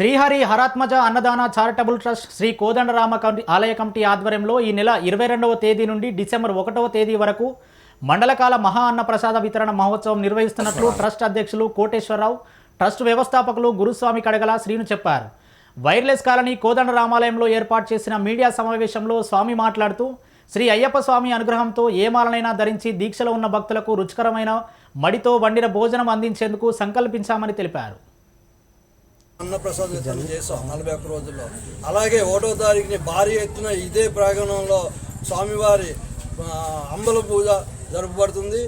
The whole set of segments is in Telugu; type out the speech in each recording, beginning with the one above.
శ్రీహరి హరాత్మజ అన్నదాన చారిటబుల్ ట్రస్ట్ శ్రీ కోదండరామ ఆలయ కమిటీ ఆధ్వర్యంలో ఈ నెల ఇరవై రెండవ తేదీ నుండి డిసెంబర్ ఒకటవ తేదీ వరకు మండలకాల మహా అన్న ప్రసాద వితరణ మహోత్సవం నిర్వహిస్తున్నట్లు ట్రస్ట్ అధ్యక్షులు కోటేశ్వరరావు ట్రస్ట్ వ్యవస్థాపకులు గురుస్వామి కడగల శ్రీను చెప్పారు. వైర్లెస్ కాలనీ కోదండ రామాలయంలో ఏర్పాటు చేసిన మీడియా సమావేశంలో స్వామి మాట్లాడుతూ శ్రీ అయ్యప్ప స్వామి అనుగ్రహంతో ఏమాలనైనా ధరించి దీక్షలో ఉన్న భక్తులకు రుచికరమైన మడితో వండిన భోజనం అందించేందుకు సంకల్పించామని తెలిపారు. అన్నప్రసాద్ వితరణ చేసాం నలభై ఒక్క రోజుల్లో. అలాగే ఒకటో తారీఖుని భారీ ఎత్తున ఇదే ప్రాంగణంలో స్వామివారి అంబల పూజ జరపబడుతుంది.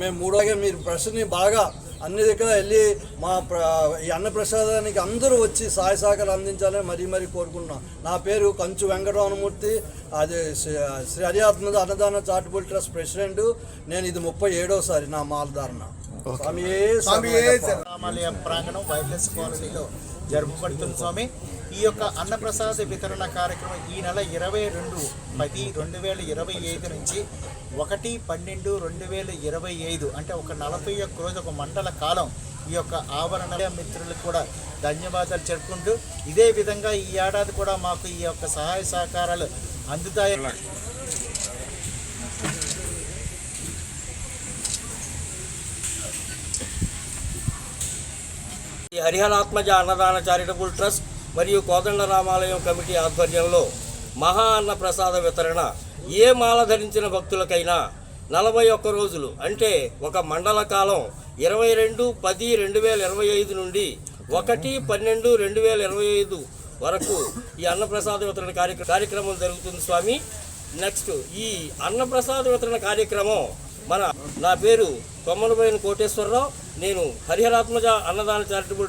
మేము మూడోగా మీరు ప్రశ్నని బాగా అన్ని దగ్గర వెళ్ళి మా ప్ర ఈ అన్నప్రసాదానికి అందరూ వచ్చి సహాయ సహకారాలు అందించాలని మరీ మరీ కోరుకుంటున్నాం. నా పేరు కంచు వెంకటరమణమూర్తి. అది శ్రీ హరియాత్మ అన్నదాన చారిటబుల్ ట్రస్ట్ ప్రెసిడెంట్. నేను ఇది ముప్పై ఏడోసారి నా మాలధారణ రామాలయం ప్రాంగణం వైర్లెస్ కాలనీలో జరుపుబడుతుంది స్వామి. ఈ యొక్క అన్నప్రసాద వితరణ కార్యక్రమం ఈ నెల ఇరవై రెండు పది రెండు వేల ఇరవై ఐదు నుంచి ఒకటి పన్నెండు రెండు వేల ఇరవై ఐదు అంటే ఒక నలభై ఒక్క రోజు ఒక మండల కాలం ఈ యొక్క ఆవరణ మిత్రులకు కూడా ధన్యవాదాలు చెప్పుకుంటూ ఇదే విధంగా ఈ ఏడాది కూడా మాకు ఈ యొక్క సహాయ సహకారాలు అందుతాయి. ఈ హరిహరాత్మజ అన్నదాన చారిటబుల్ ట్రస్ట్ మరియు కోదండ రామాలయం కమిటీ ఆధ్వర్యంలో మహా అన్న ప్రసాద వితరణ. ఏ మాల ధరించిన భక్తులకైనా నలభై ఒక్క రోజులు అంటే ఒక మండల కాలం ఇరవై రెండు పది రెండు వేల ఇరవై ఐదు నుండి ఒకటి పన్నెండు రెండు వేల ఇరవై ఐదు వరకు ఈ అన్నప్రసాద వితరణ కార్యక్రమం కార్యక్రమం జరుగుతుంది స్వామి. నెక్స్ట్ ఈ అన్నప్రసాద వితరణ కార్యక్రమం మన నా పేరు కొమ్మలబోయిన కోటేశ్వరరావు. నేను హరిహరాత్మజ అన్నదాన చారిటబుల్ ట్రస్ట్